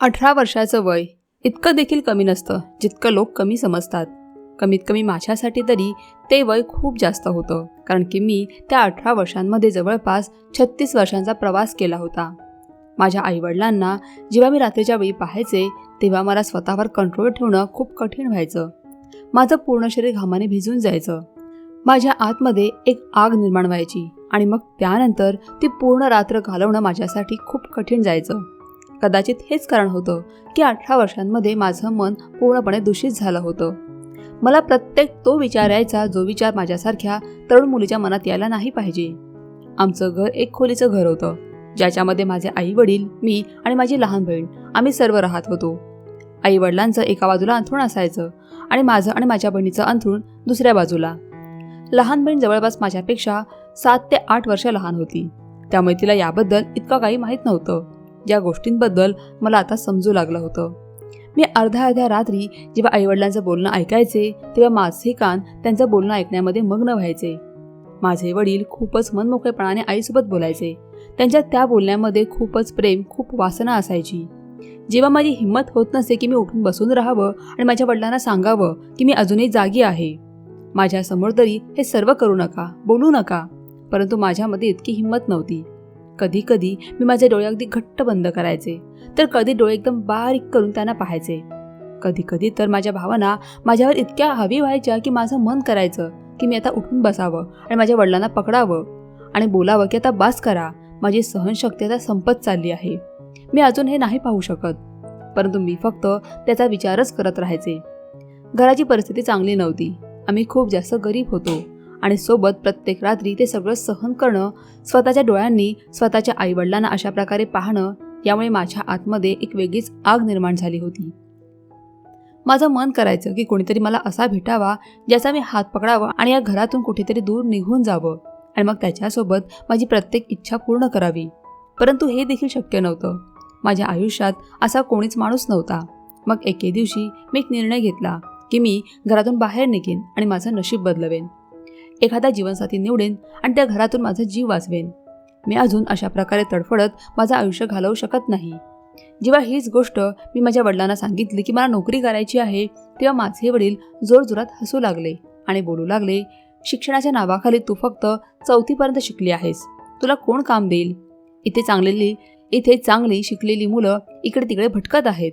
अठरा वर्षाचं वय इतकं देखील कमी नसतं जितकं लोक कमी समजतात. कमीत कमी माझ्यासाठी तरी ते वय खूप जास्त होतं कारण की मी त्या अठरा वर्षांमध्ये जवळपास छत्तीस वर्षांचा प्रवास केला होता. माझ्या आईवडिलांना जेव्हा मी रात्रीच्या वेळी पाहायचे तेव्हा मला स्वतःवर कंट्रोल ठेवणं खूप कठीण व्हायचं. माझं पूर्ण शरीर घामाने भिजून जायचं. माझ्या आतमध्ये एक आग निर्माण व्हायची आणि मग त्यानंतर ती पूर्ण रात्र घालवणं माझ्यासाठी खूप कठीण जायचं. कदाचित हेच कारण होतं की अठरा वर्षांमध्ये माझं मन पूर्णपणे दूषित झालं होतं. मला प्रत्येक तो विचार यायचा जो विचार माझ्यासारख्या तरुण मुलीच्या मनात यायला नाही पाहिजे. आमचं घर एक खोलीचं घर होतं. ज्याच्यामध्ये माझे आई वडील मी आणि माझी लहान बहीण आम्ही सर्व राहत होतो. आई वडिलांचं एका बाजूला अंथरूण असायचं आणि माझं आणि माझ्या बहिणीचं अंथरूण दुसऱ्या बाजूला. लहान बहीण जवळपास माझ्यापेक्षा सात ते आठ वर्ष लहान होती. त्यामुळे तिला याबद्दल इतकं काही माहीत नव्हतं. ज्या गोष्टींबद्दल मला आता समजू लागलं होतं. मी अर्ध्या अर्ध्या रात्री जेव्हा आईवडिलांचं बोलणं ऐकायचे तेव्हा माझे कान त्यांचं बोलणं ऐकण्यामध्ये मग्न व्हायचे. माझे वडील खूपच मनमोकळेपणाने आईसोबत बोलायचे. त्यांच्या त्या बोलण्यामध्ये खूपच प्रेम खूप वासना असायची. जेव्हा माझी हिंमत होत नसे की मी उठून बसून राहावं आणि माझ्या वडिलांना सांगावं की मी अजूनही जागी आहे. माझ्यासमोर तरी हे सर्व करू नका बोलू नका. परंतु माझ्यामध्ये इतकी हिंमत नव्हती. कधी कधी मी माझे डोळे अगदी घट्ट बंद करायचे तर कधी डोळे एकदम बारीक करून त्यांना पाहायचे. कधी कधी तर माझ्या भावना माझ्यावर इतक्या हवी व्हायच्या की माझं मन करायचं की मी आता उठून बसावं आणि माझ्या वडिलांना पकडावं आणि बोलावं की आता बास करा माझी सहनशक्ती आता संपत चालली आहे. मी अजून हे नाही पाहू शकत परंतु मी फक्त त्याचा विचारच करत राहायचे. घराची परिस्थिती चांगली नव्हती. आम्ही खूप जास्त गरीब होतो. आणि सोबत प्रत्येक रात्री ते सगळं सहन करणं स्वतःच्या डोळ्यांनी स्वतःच्या आईवडिलांना अशा प्रकारे पाहणं यामुळे माझ्या आतमध्ये एक वेगळीच आग निर्माण झाली होती. माझं मन करायचं की कोणीतरी मला असा भेटावा ज्याचा मी हात पकडावा आणि या घरातून कुठेतरी दूर निघून जावं आणि मग त्याच्यासोबत माझी प्रत्येक इच्छा पूर्ण करावी. परंतु हे देखील शक्य नव्हतं. माझ्या आयुष्यात असा कोणीच माणूस नव्हता. मग एके दिवशी मी एक निर्णय घेतला की मी घरातून बाहेर निघेन आणि माझं नशीब बदलवेन. एखादा जीवनसाथी निवडेन आणि त्या घरातून माझा जीव वाचवेन. मी अजून अशा प्रकारे तडफडत माझं आयुष्य घालवू शकत नाही. जेव्हा हीच गोष्ट मी माझ्या वडिलांना सांगितली की मला नोकरी करायची आहे तेव्हा माझे वडील जोरजोरात हसू लागले आणि बोलू लागले शिक्षणाच्या नावाखाली तू फक्त चौथीपर्यंत शिकली आहेस. तुला कोण काम देईल? इथे चांगलेली इथे चांगली शिकलेली मुलं इकडे तिकडे भटकत आहेत.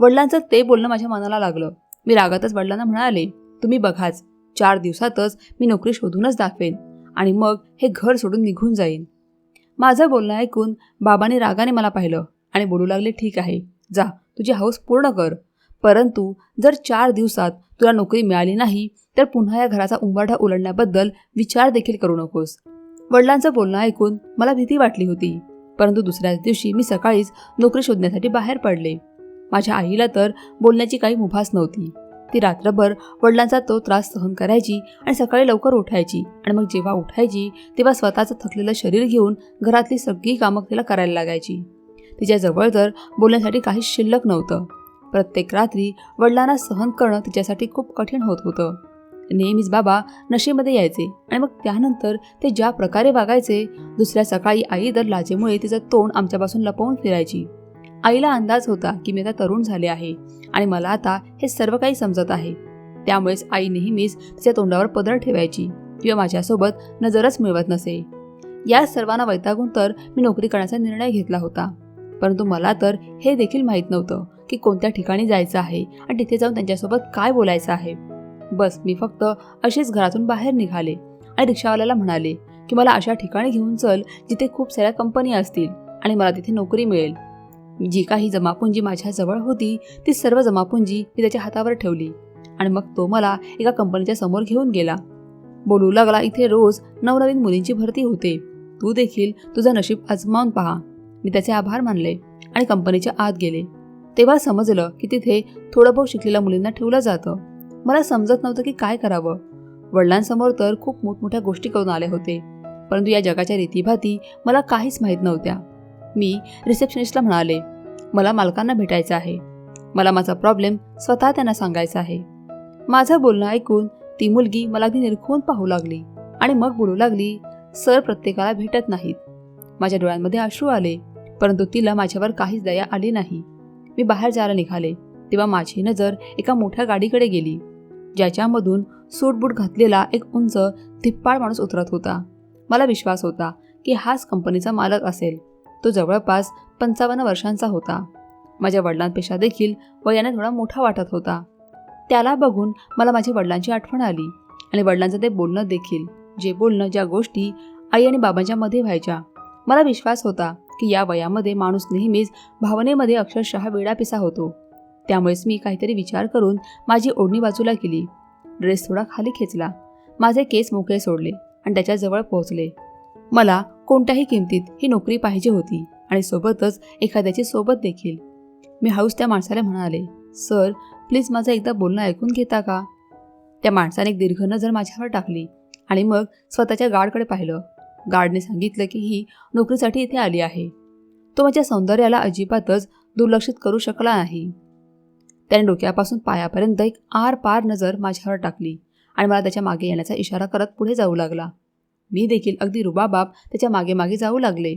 वडिलांचं ते बोलणं माझ्या मनाला लागलं. मी रागातच वडिलांना म्हणाले तुम्ही बघाच चार दिवसातच मी नोकरी शोधूनच दाखवेन आणि मग हे घर सोडून निघून जाईन. माझं बोलणं ऐकून बाबाने रागाने मला पाहिलं आणि बोलू लागले ठीक आहे जा तुझी हौस पूर्ण कर. परंतु जर चार दिवसात तुला नोकरी मिळाली नाही तर पुन्हा या घराचा उंबाठा उलडण्याबद्दल विचार देखील करू नकोस. वडिलांचं बोलणं ऐकून मला भीती वाटली होती परंतु दुसऱ्याच दिवशी मी सकाळीच नोकरी शोधण्यासाठी बाहेर पडले. माझ्या आईला तर बोलण्याची काही मुभास नव्हती. ती रात्रभर वडिलांचा तो त्रास सहन करायची आणि सकाळी लवकर उठायची. आणि मग जेव्हा उठायची तेव्हा स्वतःचं थकलेलं शरीर घेऊन घरातली सगळी कामं तिला करायला लागायची. तिच्याजवळ तर बोलण्यासाठी काहीच शिल्लक नव्हतं. प्रत्येक रात्री वडिलांना सहन करणं तिच्यासाठी खूप कठीण होत होतं. नेहमीच बाबा नशेमध्ये यायचे आणि मग त्यानंतर ते ज्या प्रकारे वागायचे दुसऱ्या सकाळी आई दर लाजेमुळे तिचं तोंड आमच्यापासून लपवून फिरायची. आईला अंदाज होता की मी आता तरुण झाले आहे आणि मला आता हे सर्व काही समजत आहे. त्यामुळेच आई नेहमीच तिच्या तोंडावर पदर ठेवायची किंवा माझ्यासोबत नजरच मिळवत नसे. या सर्वांना वैतागून तर मी नोकरी करण्याचा निर्णय घेतला होता. परंतु मला तर हे देखील माहीत नव्हतं की कोणत्या ठिकाणी जायचं आहे आणि तिथे जाऊन त्यांच्यासोबत काय बोलायचं आहे. बस मी फक्त असेच घरातून बाहेर निघाले आणि रिक्षावाल्याला म्हणाले की मला अशा ठिकाणी घेऊन चल जिथे खूप साऱ्या कंपनी असतील आणि मला तिथे नोकरी मिळेल. जी काही जमापुंजी माझ्याजवळ होती ती सर्व जमापुंजी मी त्याच्या हातावर ठेवली. आणि मग तो मला एका कंपनीच्या समोर घेऊन गेला. बोलू लागला इथे रोज नवनवीन मुलींची भरती होते. तू देखील तुझं नशीब आजमावून पहा. मी त्याचे आभार मानले आणि कंपनीच्या आत गेले. तेव्हा समजलं की तिथे थोडं बहुत शिकलेल्या मुलींना ठेवलं जातं. मला समजत नव्हतं की काय करावं. वडिलांसमोर तर खूप मोठमोठ्या गोष्टी करून आले होते. परंतु या जगाच्या रीतीभाती मला काहीच माहीत नव्हत्या. मी रिसेप्शनिस्टला म्हणाले मला मालकांना भेटायचं आहे. मला माझा प्रॉब्लेम स्वतः त्यांना सांगायचा आहे. माझं बोलणं ऐकून ती मुलगी मला अगदी निरखून पाहू लागली आणि मग बोलू लागली सर प्रत्येकाला भेटत नाहीत. माझ्या डोळ्यांमध्ये अश्रू आले परंतु तिला माझ्यावर काहीच दया आली नाही. मी बाहेर जायला निघाले तेव्हा माझी नजर एका मोठ्या गाडीकडे गेली ज्याच्यामधून सूटबूट घातलेला एक उंच धिप्पाळ माणूस उतरत होता. मला विश्वास होता की हाच कंपनीचा मालक असेल. तो जवळपास पंचावन्न वर्षांचा होता. माझ्या वडिलांपेक्षा देखील वयाने थोडा मोठा वाटत होता. त्याला बघून मला माझ्या वडिलांची आठवण आली आणि वडिलांचं ते बोलणं देखील जे बोलणं ज्या गोष्टी आई आणि बाबांच्या मध्ये व्हायच्या. मला विश्वास होता की या वयामध्ये माणूस नेहमीच भावनेमध्ये अक्षरशः वेडापिसा होतो. त्यामुळेच मी काहीतरी विचार करून माझी ओढणी बाजूला केली. ड्रेस थोडा खाली खेचला. माझे केस मोकळे सोडले आणि त्याच्याजवळ पोहोचले. मला कोणत्याही किमतीत ही नोकरी पाहिजे होती आणि सोबतच एखाद्याची सोबत देखील. मी हाऊस त्या माणसाला म्हणाले सर प्लीज माझं एकदा बोलणं ऐकून घेता का? त्या माणसाने एक दीर्घ नजर माझ्यावर टाकली आणि मग स्वतःच्या गार्डकडे पाहिलं. गार्डने सांगितलं की ही नोकरीसाठी इथे आली आहे. तो माझ्या सौंदर्याला अजिबातच दुर्लक्षित करू शकला नाही. त्याने डोक्यापासून पायापर्यंत एक आर पार नजर माझ्यावर टाकली आणि मला त्याच्यामागे येण्याचा इशारा करत पुढे जाऊ लागला. मी देखील अगदी रुबाबाब त्याच्यामागे मागे जाऊ लागले.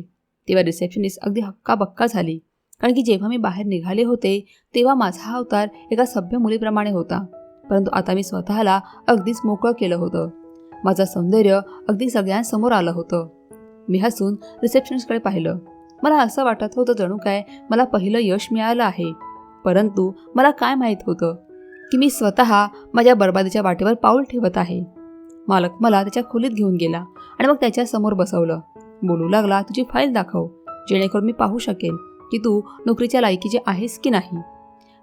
तेव्हा रिसेप्शनिस्ट अगदी हक्काबक्का झाली. कारण की जेव्हा मी बाहेर निघाले होते तेव्हा माझा हा अवतार एका सभ्य मुलीप्रमाणे होता. परंतु आता मी स्वतःला अगदीच मोकळं केलं होतं. माझं सौंदर्य अगदी सगळ्यांसमोर आलं होतं. मी हसून रिसेप्शनिस्टकडे पाहिलं. मला असं वाटत होतं जणू काय मला पहिलं यश मिळालं आहे. परंतु मला काय माहीत होतं? की मी स्वतः माझ्या बर्बादीच्या वाटेवर पाऊल ठेवत आहे. मालक मला त्याच्या खोलीत घेऊन गेला आणि मग त्याच्यासमोर बसवलं. बोलू लागला तुझी फाईल दाखव जेणेकरून मी पाहू शकेल की तू नोकरीच्या लायकीची आहेस की नाही.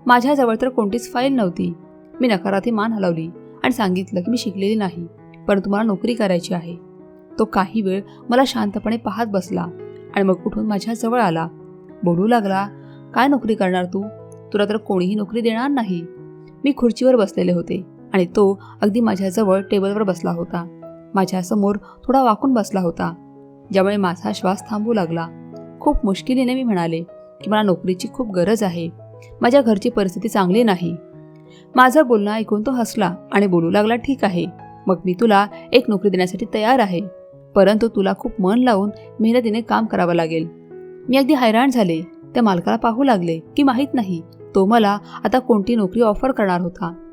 माझ्याजवळ तर कोणतीच फाईल नव्हती. मी नकारार्थी मान हलवली आणि सांगितलं की मी शिकलेली नाही परंतु मला नोकरी करायची आहे. तो काही वेळ मला शांतपणे पाहत बसला आणि मग उठून माझ्याजवळ आला. बोलू लागला काय नोकरी करणार तू? तुला तर कोणीही नोकरी देणार नाही. मी खुर्चीवर बसलेले होते. आणि तो अगदी माझ्याजवळ टेबलवर बसला होता. माझ्यासमोर थोडा वाकून बसला होता. ज्यामुळे माझा श्वास थांबू लागला. खूप मुश्किलीने मी म्हणाले की मला नोकरीची खूप गरज आहे. माझ्या घरची परिस्थिती चांगली नाही. माझं बोलणं ऐकून तो हसला आणि बोलू लागला ठीक आहे. मग मी तुला एक नोकरी देण्यासाठी तयार आहे. परंतु तुला खूप मन लावून मेहनतीने काम करावं लागेल. मी अगदी हैराण झाले. त्या मालकाला पाहू लागले की माहीत नाही. तो मला आता कोणती नोकरी ऑफर करणार होता.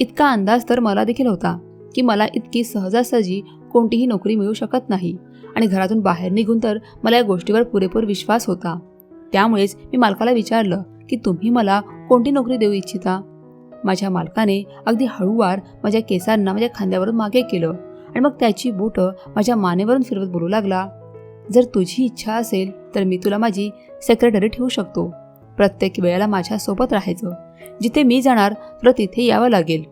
इतका अंदाज तर मला देखील होता की मला इतकी सहजासहजी कोणतीही नोकरी मिळू शकत नाही. आणि घरातून बाहेर निघून तर मला या गोष्टीवर पुरेपूर विश्वास होता. त्यामुळेच मी मालकाला विचारलं की तुम्ही मला कोणती नोकरी देऊ इच्छिता? माझ्या मालकाने अगदी हळूवार माझ्या केसांना माझ्या खांद्यावरून मागे केलं आणि मग त्याची बोटं माझ्या मानेवरून फिरवत बोलू लागला. जर तुझी इच्छा असेल तर मी तुला माझी सेक्रेटरी ठेवू शकतो. प्रत्येक वेळेला माझ्यासोबत राहायचं. जिथे मी जाणार तुला तिथे यावं लागेल.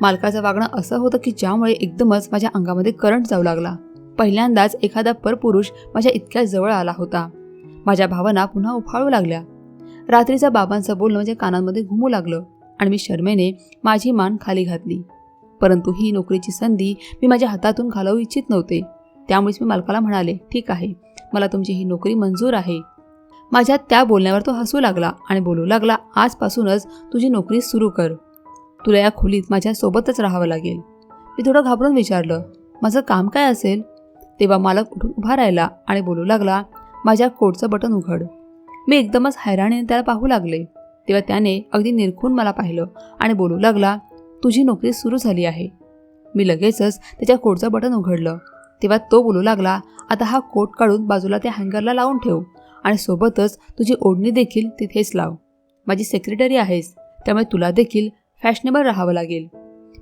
मालकाचं वागणं असं होतं की ज्यामुळे एकदमच माझ्या अंगामध्ये करंट जाऊ लागला. पहिल्यांदाच एखादा परपुरुष माझ्या इतक्या जवळ आला होता. माझ्या भावना पुन्हा उफाळू लागल्या. रात्रीचं बाबांचं बोलणं माझ्या कानांमध्ये घुमू लागलं आणि मी शर्मेने माझी मान खाली घातली. परंतु ही नोकरीची संधी मी माझ्या हातातून घालवू इच्छित नव्हते. त्यामुळेच मी मालकाला म्हणाले ठीक आहे. मला तुमची ही नोकरी मंजूर आहे. माझ्या त्या बोलण्यावर तो हसू लागला आणि बोलू लागला आजपासूनच तुझी नोकरी सुरू कर. तुला या खोलीत माझ्यासोबतच राहावं लागेल. मी थोडं घाबरून विचारलं माझं काम काय असेल? तेव्हा मालक उठून उभा राहिला आणि बोलू लागला माझ्या कोटचं बटन उघड. मी एकदमच हैराणीने त्याला पाहू लागले. तेव्हा त्याने अगदी निरखून मला पाहिलं आणि बोलू लागला तुझी नोकरी सुरू झाली आहे. मी लगेचच त्याच्या कोटचं बटन उघडलं. तेव्हा तो बोलू लागला आता हा कोट काढून बाजूला त्या हँगरला लावून ठेव. आणि सोबतच तुझी ओढणी देखील तिथेच लाव. माझी सेक्रेटरी आहेस त्यामुळे तुला देखील फॅशनेबल राहावं लागेल.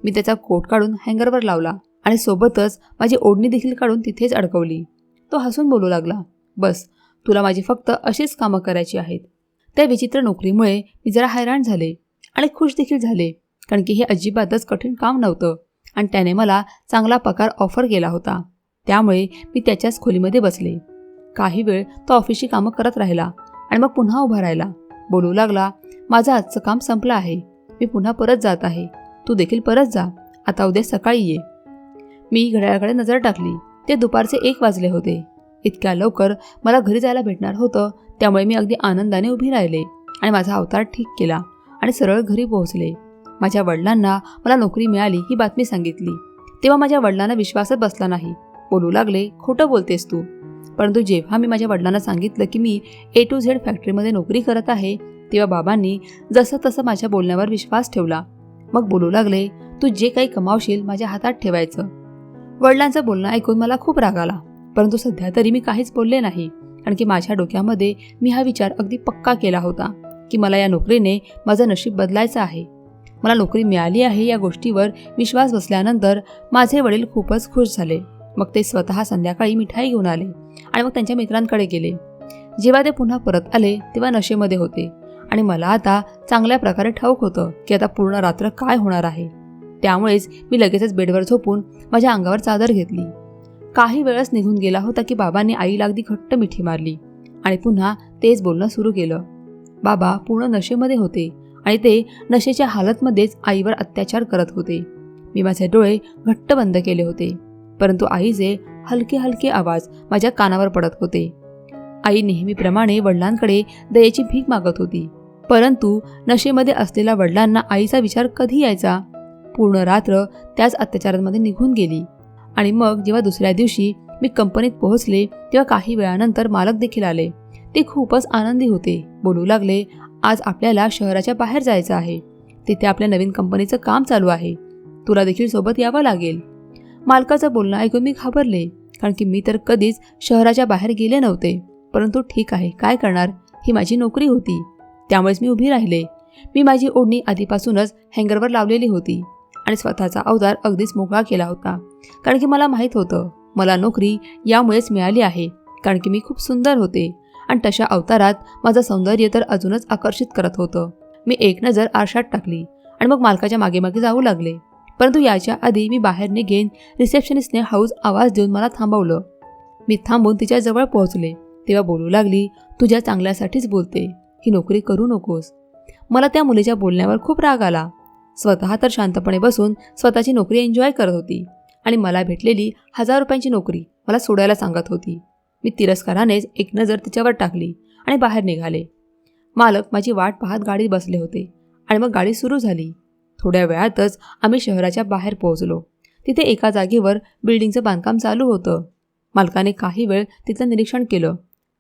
मी त्याचा कोट काढून हँगरवर लावला आणि सोबतच माझी ओढणी देखील काढून तिथेच अडकवली. तो हसून बोलू लागला बस तुला माझी फक्त अशीच कामं करायची आहेत. त्या विचित्र नोकरीमुळे मी जरा हैराण झाले आणि खुश देखील झाले कारण की हे अजिबातच कठीण काम नव्हतं आणि त्याने मला चांगला पगार ऑफर केला होता. त्यामुळे मी त्याच्याच खोलीमध्ये बसले. काही वेळ तो ऑफिसची कामं करत राहिला आणि मग पुन्हा उभा राहिला. बोलू लागला माझं आजचं काम संपलं आहे. मी पुन्हा परत जात आहे. तू देखील परत जा. आता उद्या सकाळी ये. मी घड्याळाकडे नजर टाकली. ते दुपारचे एक वाजले होते. इतक्या लवकर मला घरी जायला भेटणार होतं त्यामुळे मी अगदी आनंदाने उभी राहिले आणि माझा अवतार ठीक केला आणि सरळ घरी पोहोचले. माझ्या वडिलांना मला नोकरी मिळाली ही बातमी सांगितली. तेव्हा माझ्या वडिलांना विश्वासच बसला नाही. बोलू लागले खोटं बोलतेस तू. परंतु जेव्हा मी माझ्या वडिलांना सांगितलं की मी ए टू झेड फॅक्टरीमध्ये नोकरी करत आहे तेव्हा बाबांनी जसं तसं माझ्या बोलण्यावर विश्वास ठेवला. मग बोलू लागले तू जे काही कमावशील माझ्या हातात ठेवायचं. वडिलांचं बोलणं ऐकून मला खूप राग आला परंतु सध्या तरी मी काहीच बोलले नाही कारण की माझ्या डोक्यामध्ये मी हा विचार अगदी पक्का केला होता की मला या नोकरीने माझं नशीब बदलायचं आहे. मला नोकरी मिळाली आहे या गोष्टीवर विश्वास बसल्यानंतर माझे वडील खूपच खुश झाले. मग ते स्वतः संध्याकाळी मिठाई घेऊन आले आणि मग त्यांच्या मित्रांकडे गेले. जेव्हा ते पुन्हा परत आले तेव्हा नशेमध्ये होते. आणि मला आता चांगल्या प्रकारे ठाऊक होतं की आता पूर्ण रात्र काय होणार आहे. त्यामुळेच मी लगेचच बेडवर झोपून माझ्या अंगावर चादर घेतली. काही वेळच निघून गेला होता की बाबांनी आईला अगदी घट्ट मिठी मारली. आणि पुन्हा तेच बोलणं सुरू केलं. बाबा पूर्ण नशेमध्ये होते आणि ते नशेच्या हालतमध्येच आईवर अत्याचार करत होते. मी माझे डोळे घट्ट बंद केले होते. परंतु आईचे हलके हलके आवाज माझ्या कानावर पडत होते. आई नेहमीप्रमाणे वडिलांकडे दयेची भीक मागत होती. परंतु नशेमध्ये असलेल्या वडिलांना आईचा विचार कधी यायचा? पूर्ण रात्र त्याच अत्याचारांमध्ये निघून गेली. आणि मग जेव्हा दुसऱ्या दिवशी मी कंपनीत पोहोचले तेव्हा काही वेळानंतर मालक देखील आले. ते खूपच आनंदी होते. बोलू लागले आज आपल्याला शहराच्या बाहेर जायचं आहे. तिथे आपल्या नवीन कंपनीचं काम चालू आहे. तुला देखील सोबत यावं लागेल. मालकाचं बोलणं ऐकून मी घाबरले कारण की मी तर कधीच शहराच्या बाहेर गेले नव्हते. परंतु ठीक आहे काय करणार? ही माझी नोकरी होती. त्यामुळेच मी उभी राहिले. मी माझी ओढणी आधीपासूनच हँगरवर लावलेली होती आणि स्वतःचा अवतार अगदीच मोकळा केला होता. कारण की मला माहीत होतं मला नोकरी यामुळेच मिळाली आहे. कारण की मी खूप सुंदर होते आणि तशा अवतारात माझं सौंदर्य तर अजूनच आकर्षित करत होतं. मी एक नजर आरशात टाकली आणि मग मालकाच्या मागे मागे जाऊ लागले. परंतु याच्या आधी मी बाहेर निघेन रिसेप्शनिस्टने हाऊस आवाज देऊन मला थांबवलं. मी थांबून तिच्या जवळ पोहोचले. तेव्हा बोलू लागली तुझ्या चांगल्यासाठीच बोलते. ही नोकरी करू नकोस. मला त्या मुलीच्या बोलण्यावर खूप राग आला. स्वतः तर शांतपणे बसून स्वतःची नोकरी एन्जॉय करत होती आणि मला भेटलेली हजार रुपयांची नोकरी मला सोडायला सांगत होती. मी तिरस्कारानेच एक नजर तिच्यावर टाकली आणि बाहेर निघाले. मालक माझी वाट पाहत गाडीत बसले होते आणि मग गाडी सुरू झाली. थोड्या वेळातच आम्ही शहराच्या बाहेर पोहोचलो. तिथे एका जागेवर बिल्डिंगचं बांधकाम चालू होतं. मालकाने काही वेळ तिथलं निरीक्षण केलं.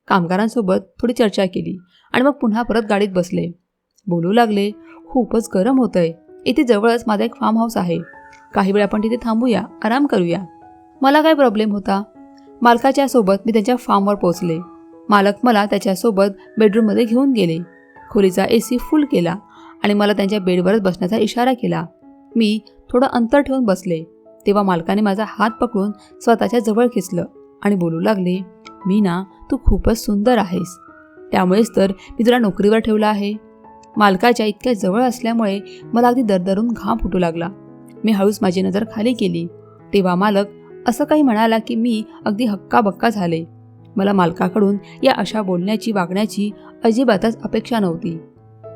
कामगारांसोबत थोडी चर्चा केली आणि मग पुन्हा परत गाडीत बसले. बोलू लागले खूपच गरम होतंय. इथे जवळच माझा एक फार्म हाऊस आहे. काही वेळ आपण तिथे थांबूया आराम करूया. मला काय प्रॉब्लेम होता? मालकाच्या सोबत मी त्यांच्या फार्मवर पोहोचले. मालक मला त्याच्यासोबत बेडरूममध्ये घेऊन गेले. खोलीचा ए सी फुल केला. आणि मला त्यांच्या बेडवरच बसण्याचा इशारा केला. मी थोडं अंतर ठेवून बसले. तेव्हा मालकाने माझा हात पकडून स्वतःच्या जवळ खेचलं आणि बोलू लागले मी ना तू खूपच सुंदर आहेस. त्यामुळेच तर मी तुला नोकरीवर ठेवलं आहे. मालकाच्या इतक्या जवळ असल्यामुळे मला अगदी दरदरून घाम फुटू लागला. मी हळूच माझी नजर खाली केली. तेव्हा मालक असं काही म्हणाला की मी अगदी हक्काबक्का झाले. मला मालकाकडून या अशा बोलण्याची वागण्याची अजिबातच अपेक्षा नव्हती.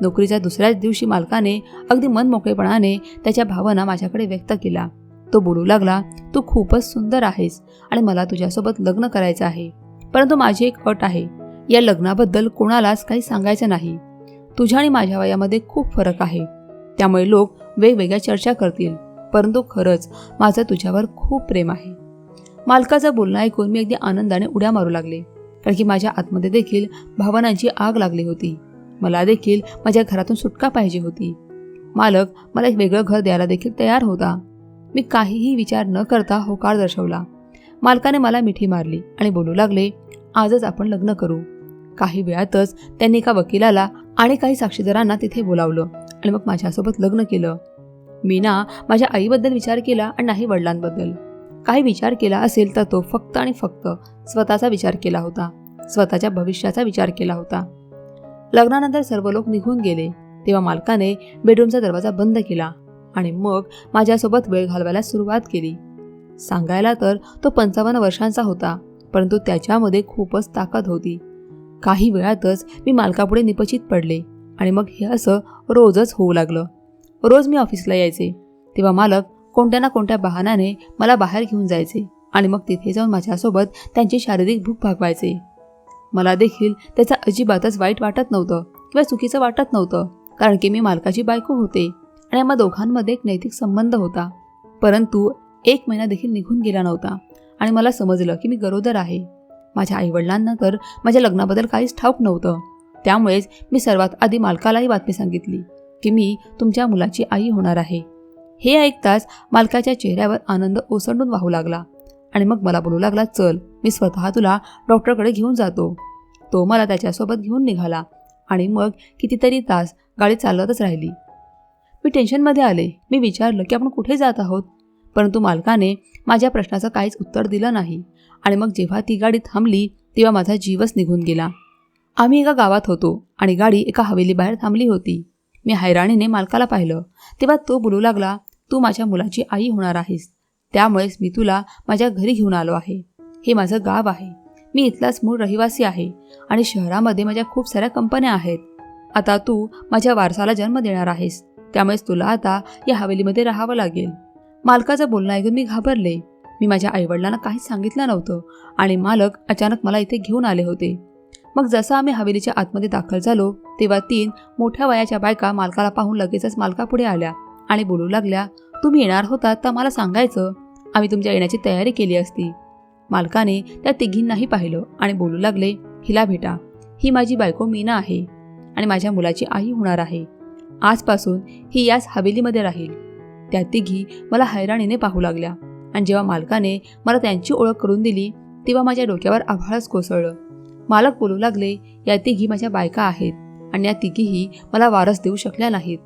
नोकरीच्या दुसऱ्याच दिवशी मालकाने अगदी मनमोकळेपणाने त्याच्या भावना माझ्याकडे व्यक्त केला तो बोलू लागला तू खूपच सुंदर आहेस आणि मला तुझ्यासोबत लग्न करायचं आहे. परंतु माझी एक अट आहे. या लग्नाबद्दल कोणालाच काही सांगायचं नाही. तुझ्या आणि माझ्या वयामध्ये खूप फरक आहे. त्यामुळे लोक वेगवेगळ्या चर्चा करतील. परंतु खरंच माझं तुझ्यावर खूप प्रेम आहे. मालकाचं बोलणं ऐकून मी अगदी आनंदाने उड्या मारू लागले. कारण की माझ्या आतमध्ये देखील भावनांची आग लागली होती. मला देखील माझ्या घरातून सुटका पाहिजे होती. मालक मला एक वेगळं घर द्यायला देखील तयार होता. मी काहीही विचार न करता होकार दर्शवला. मालकाने मला मिठी मारली आणि बोलू लागले आजच आपण लग्न करू. काही वेळातच त्यांनी एका वकिलाला आणि काही साक्षीदारांना तिथे बोलावलं आणि मग माझ्यासोबत लग्न केलं. मी ना माझ्या आईबद्दल विचार केला आणि नाही वडिलांबद्दल. काही विचार केला असेल तर तो फक्त आणि फक्त स्वतःचा विचार केला होता. स्वतःच्या भविष्याचा विचार केला होता. लग्नानंतर सर्व लोक निघून गेले. तेव्हा मालकाने बेडरूमचा दरवाजा बंद केला आणि मग माझ्यासोबत वेळ घालवायला सुरुवात केली. सांगायला तर तो पंचावन्न वर्षांचा होता परंतु त्याच्यामध्ये खूपच ताकद होती. काही वेळातच मी मालकापुढे निपचित पडले आणि मग हे असं रोजच होऊ लागलं. रोज मी ऑफिसला यायचे. तेव्हा मालक कोणत्या ना कोणत्या बहाण्याने मला बाहेर घेऊन जायचे आणि मग तिथे जाऊन माझ्यासोबत त्यांची शारीरिक भूक भागवायचे. मला देखील त्याचं अजिबातच वाईट वाटत नव्हतं किंवा चुकीचं वाटत नव्हतं कारण की मी मालकाची बायको होते आणि आम्हा दोघांमध्ये एक नैतिक संबंध होता. परंतु एक महिना देखील निघून गेला नव्हता आणि मला समजलं की मी गरोदर आहे. माझ्या आईवडिलांना तर माझ्या लग्नाबद्दल काहीच ठाऊक नव्हतं. त्यामुळेच मी सर्वात आधी मालकालाही बातमी सांगितली की मी तुमच्या मुलाची आई होणार आहे. हे ऐकताच मालकाच्या चेहऱ्यावर आनंद ओसंडून वाहू लागला. आणि मग मला बोलू लागला चल मी स्वतः तुला डॉक्टरकडे घेऊन जातो. तो मला त्याच्यासोबत घेऊन निघाला आणि मग कितीतरी तास गाडी चालवतच राहिली. मी टेन्शनमध्ये आले. मी विचारलं की आपण कुठे जात आहोत? परंतु मालकाने माझ्या प्रश्नाचं काहीच उत्तर दिलं नाही आणि मग जेव्हा ती गाडी थांबली तेव्हा माझा जीवच निघून गेला. आम्ही एका गावात होतो आणि गाडी एका हवेलीबाहेर थांबली होती. मी हैराणीने मालकाला पाहिलं. तेव्हा तो बोलू लागला तू माझ्या मुलाची आई होणार आहेस. त्यामुळेच मी तुला माझ्या घरी घेऊन आलो आहे. हे माझं गाव आहे. मी इथलाच मूळ रहिवासी आहे आणि शहरामध्ये माझ्या खूप साऱ्या कंपन्या आहेत. आता तू माझ्या वारसाला जन्म देणार आहेस. त्यामुळेच तुला आता या हवेलीमध्ये राहावं लागेल. मालकाचं बोलणं ऐकून मी घाबरले. मी माझ्या आईवडिलांना काहीच सांगितलं नव्हतं आणि मालक अचानक मला इथे घेऊन आले होते. मग जसं आम्ही हवेलीच्या आतमध्ये दाखल झालो तेव्हा तीन मोठ्या वयाच्या बायका मालकाला पाहून लगेचच मालकापुढे आल्या आणि बोलू लागल्या तुम्ही येणार होता तर मला सांगायचं. आम्ही तुमच्या येण्याची तयारी केली असती. मालकाने त्या तिघींनाही पाहिलं आणि बोलू लागले हिला भेटा. ही माझी बायको मीना आहे आणि माझ्या मुलाची आई होणार आहे. आजपासून ही याच हवेलीमध्ये राहील. त्या तिघी मला हैराणीने पाहू लागल्या आणि जेव्हा मालकाने मला त्यांची ओळख करून दिली तेव्हा माझ्या डोक्यावर आभाळच कोसळलं. मालक बोलू लागले या तिघी माझ्या बायका आहेत आणि या तिघीही मला वारस देऊ शकल्या नाहीत.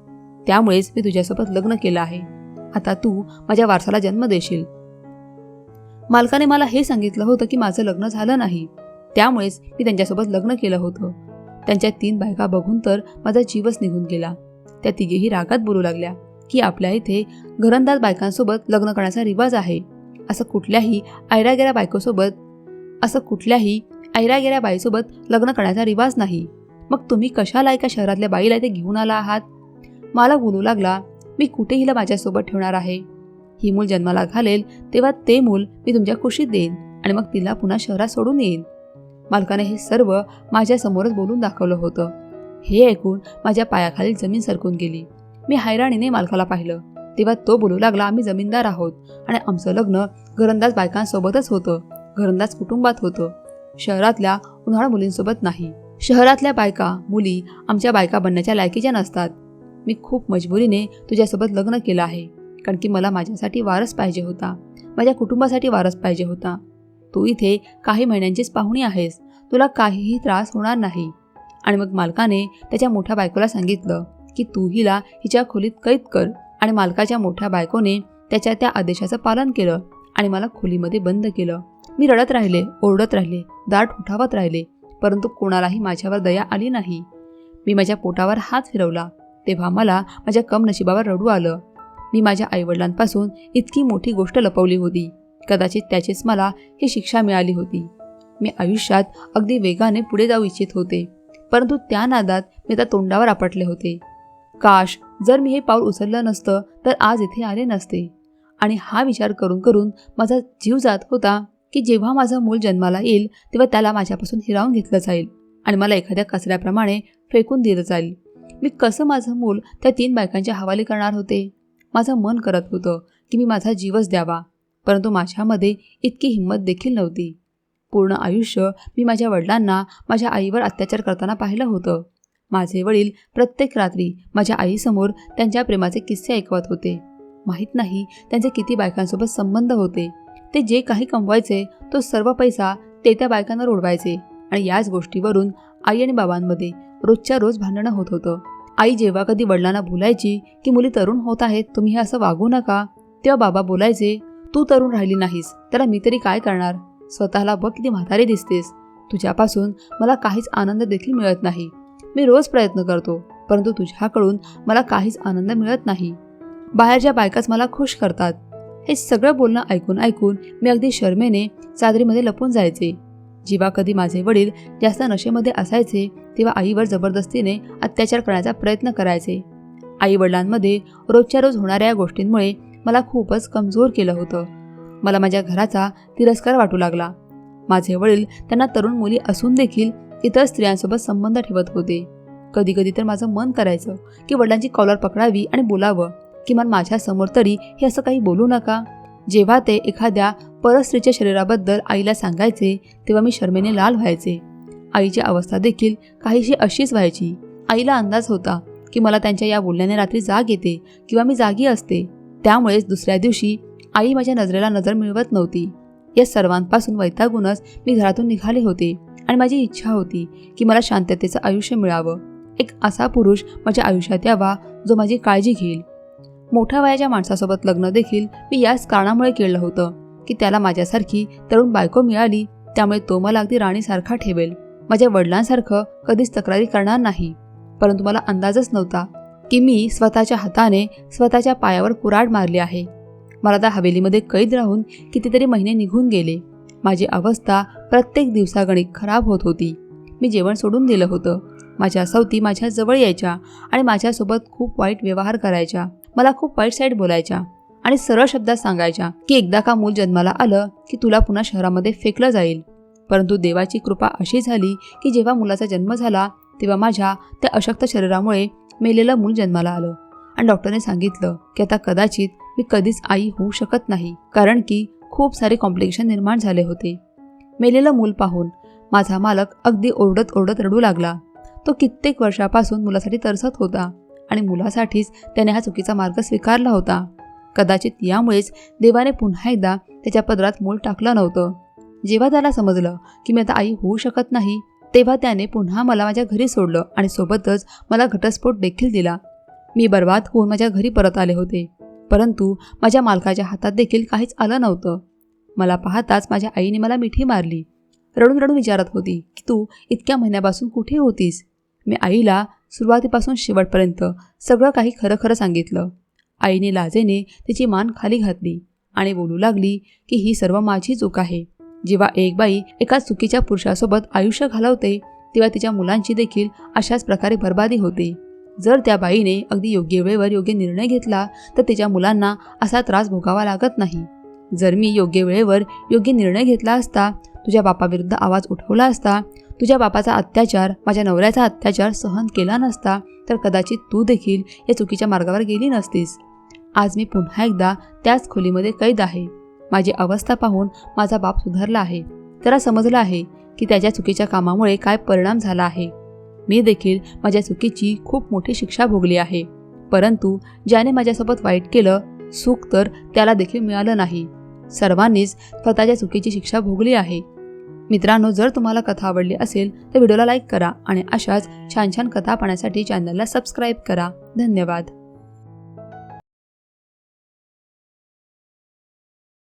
त्यामुळेच मी तुझ्यासोबत लग्न केलं आहे. आता तू माझ्या वारसाला जन्म देशील. मालकाने मला हे सांगितलं होतं की माझं लग्न झालं नाही. त्यामुळेच मी त्यांच्यासोबत लग्न केलं होतं. त्यांच्या तीन बायका बघून तर माझा जीवच निघून गेला. त्या तिघेही रागात बोलू लागल्या की आपल्या इथे घरंदाज बायकांसोबत लग्न करण्याचा रिवाज आहे. असं कुठल्याही ऐरागेऱ्या बायकोसोबत असं कुठल्याही ऐरागेऱ्या बाईसोबत लग्न करण्याचा रिवाज नाही. मग तुम्ही कशाला एका शहरातल्या बाईला इथे घेऊन आला आहात? मला बोलू लागला मी कुठे हिला माझ्यासोबत ठेवणार आहे. ही मूल जन्माला घालेल तेव्हा ते मूल मी तुमच्या कुशीत देईन आणि मग तिला पुन्हा शहरात सोडून येईन. मालकाने हे सर्व माझ्यासमोरच बोलून दाखवलं होतं. हे ऐकून माझ्या पायाखाली जमीन सरकून गेली. मी हैराणीने मालकाला पाहिलं. तेव्हा तो बोलू लागला आम्ही जमीनदार आहोत आणि आमचं लग्न घरंदाज बायकांसोबतच होतं. घरंदाज कुटुंबात होतं. शहरातल्या उन्हाळा मुलींसोबत नाही. शहरातल्या बायका मुली आमच्या बायका बनण्याच्या लायकीच्या नसतात. मी खूप मजबुरीने तुझ्यासोबत लग्न केलं आहे कारण की मला माझ्यासाठी वारस पाहिजे होता. माझ्या कुटुंबासाठी वारस पाहिजे होता. तू इथे काही महिन्यांचीच पाहुणी आहेस. तुला काहीही त्रास होणार नाही. आणि मग मालकाने त्याच्या मोठ्या बायकोला सांगितलं की तू हिला हिच्या खोलीत कैद कर आणि मालकाच्या मोठ्या बायकोने त्याच्या त्या आदेशाचं पालन केलं आणि मला खोलीमध्ये बंद केलं. मी रडत राहिले ओरडत राहिले दाट उठावत राहिले परंतु कोणालाही माझ्यावर दया आली नाही. मी माझ्या पोटावर हात फिरवला. तेव्हा मला माझ्या कमनशिबावर रडू आलं. मी माझ्या आईवडिलांपासून इतकी मोठी गोष्ट लपवली होती. कदाचित त्याचीच मला ही शिक्षा मिळाली होती. मी आयुष्यात अगदी वेगाने पुढे जाऊ इच्छित होते परंतु त्या नादात मी त्या तोंडावर आपटले होते. काश जर मी हे पाऊल उचललं नसतं तर आज इथे आले नसते. आणि हा विचार करून करून माझा जीव जात होता की जेव्हा माझं मूल जन्माला येईल तेव्हा त्याला माझ्यापासून हिरावून घेतलं जाईल आणि मला एखाद्या कचऱ्याप्रमाणे फेकून दिलं जाईल. मी कसं माझं मूल त्या तीन बायकांच्या हवाली करणार होते? माझं मन करत होतं की मी माझा जीवच द्यावा परंतु माझ्यामध्ये इतकी हिंमत देखील नव्हती. पूर्ण आयुष्य मी माझ्या वडिलांना माझ्या आईवर अत्याचार करताना पाहिलं होतं. माझे वडील प्रत्येक रात्री माझ्या आईसमोर त्यांच्या प्रेमाचे किस्से ऐकवत होते. माहीत नाही त्यांचे किती बायकांसोबत संबंध होते. ते जे काही कमवायचे तो सर्व पैसा ते त्या बायकांवर उडवायचे आणि याच गोष्टीवरून आई आणि बाबांमध्ये रोजच्या रोज भांडणं होत होतं. आई जेव्हा कधी वडिलांना बोलायची की मुली तरुण होत आहेत तुम्ही हे असं वागू नका. तेव्हा बाबा बोलायचे तू तरुण राहिली नाहीस त्याला मी तरी काय करणार? स्वतःला बघ किती म्हातारी दिसतेस. तुझ्यापासून मला काहीच आनंद देखील मिळत नाही. मी रोज प्रयत्न करतो परंतु तुझ्याकडून मला काहीच आनंद मिळत नाही. बाहेरच्या बायकाच मला खुश करतात. हे सगळं बोलणं ऐकून ऐकून मी अगदी शर्मेने चादरीमध्ये लपून जायचे. जेव्हा कधी माझे वडील जास्त नशेमध्ये असायचे तेव्हा आईवर जबरदस्तीने अत्याचार करण्याचा प्रयत्न करायचे. आई वडिलांमध्ये रोजच्या रोज होणाऱ्या या गोष्टींमुळे मला खूपच कमजोर केलं होतं. मला माझ्या घराचा तिरस्कार वाटू लागला. माझे वडील त्यांना तरुण मुली असून देखील इतर स्त्रियांसोबत संबंध ठेवत होते. कधी कधी तर माझं मन करायचं की वडिलांची कॉलर पकडावी आणि बोलावं. किमान माझ्यासमोर तरी हे असं काही बोलू नका. जेव्हा ते एखाद्या परस्त्रीच्या शरीराबद्दल आईला सांगायचे तेव्हा मी शर्मेने लाल व्हायचे. आईची अवस्था देखील काहीशी अशीच व्हायची. आईला अंदाज होता की मला त्यांच्या या बोलण्याने रात्री जाग येते किंवा मी जागी असते. त्यामुळेच दुसऱ्या दिवशी आई माझ्या नजरेला नजर मिळवत नव्हती. या सर्वांपासून वैतागूनच मी घरातून निघाले होते आणि माझी इच्छा होती की मला शांततेचं आयुष्य मिळावं. एक असा पुरुष माझ्या आयुष्यात यावा जो माझी काळजी घेईल. मोठ्या वयाच्या माणसासोबत लग्न देखील मी याच कारणामुळे केलं होतं की त्याला माझ्यासारखी तरुण बायको मिळाली त्यामुळे तो मला अगदी राणीसारखा ठेवेल. माझ्या वडिलांसारखं कधीच तक्रारी करणार नाही. परंतु मला अंदाजच नव्हता की मी स्वतःच्या हाताने स्वतःच्या पायावर कुराड मारली आहे. मला त्या हवेलीमध्ये कैद राहून कितीतरी महिने निघून गेले. माझी अवस्था प्रत्येक दिवसागणिक खराब होत होती. मी जेवण सोडून दिलं होतं. माझ्या सवती माझ्या जवळ यायच्या आणि माझ्यासोबत खूप वाईट व्यवहार करायच्या. मला खूप वाईट साईड बोलायच्या आणि सरळ शब्दात सांगायच्या की एकदा का मूल जन्माला आलं की तुला पुन्हा शहरामध्ये फेकलं जाईल. परंतु देवाची कृपा अशी झाली की जेव्हा मुलाचा जन्म झाला तेव्हा माझ्या त्या अशक्त शरीरामुळे मेलेलं मूल जन्माला आलं. आणि डॉक्टरने सांगितलं की आता कदाचित मी कधीच आई होऊ शकत नाही कारण की खूप सारे कॉम्प्लिकेशन निर्माण झाले होते. मेलेलं मूल पाहून माझा मालक अगदी ओरडत ओरडत रडू लागला. तो कित्येक वर्षापासून मुलासाठी तरसत होता आणि मुलासाठीच त्याने हा चुकीचा मार्ग स्वीकारला होता. कदाचित यामुळेच देवाने पुन्हा एकदा त्याच्या पदरात मूल टाकलं नव्हतं. जेव्हा त्याला समजलं की मी आता आई होऊ शकत नाही तेव्हा त्याने पुन्हा मला माझ्या घरी सोडलं आणि सोबतच मला घटस्फोट देखील दिला. मी बर्बाद होऊन माझ्या घरी परत आले होते. परंतु माझ्या मालकाच्या हातात देखील काहीच आलं नव्हतं. मला पाहताच माझ्या आईने मला मिठी मारली. रडून रडून विचारत होती की तू इतक्या महिन्यापासून कुठे होतीस? मी आईला सुरुवातीपासून शेवटपर्यंत सगळं काही खरं खरं सांगितलं. आईने लाजेने तिची मान खाली घातली आणि बोलू लागली की ही सर्व माझी चूक आहे. जेव्हा एक बाई एका चुकीच्या पुरुषासोबत आयुष्य घालवते तेव्हा तिच्या मुलांची देखील अशाच प्रकारे बर्बादी होते. जर त्या बाईने अगदी योग्य वेळेवर योग्य निर्णय घेतला तर तिच्या मुलांना असा त्रास भोगावा लागत नाही. जर मी योग्य वेळेवर योग्य निर्णय घेतला असता तुझ्या बापाविरुद्ध आवाज उठवला असता तुझ्या बापाचा अत्याचार माझ्या नवऱ्याचा अत्याचार सहन केला नसता तर कदाचित तू देखील या चुकीच्या मार्गावर गेली नसतीस. आज मी पुन्हा एकदा त्याच खोलीमध्ये कैद आहे. माझी अवस्था पाहून माझा बाप सुधारला आहे. त्याला समजलं आहे की त्याच्या चुकीच्या कामामुळे काय परिणाम झाला आहे. मी देखील माझ्या चुकीची खूप मोठी शिक्षा भोगली आहे. परंतु ज्याने माझ्यासोबत वाईट केलं सुख तर त्याला देखील मिळालं नाही. सर्वांनीच स्वतःच्या चुकीची शिक्षा भोगली आहे. मित्रांनो जर तुम्हाला कथा आवडली असेल तर व्हिडिओला लाईक करा आणि अशाच छान छान कथा पाहण्यासाठी चॅनलला सबस्क्राईब करा. धन्यवाद.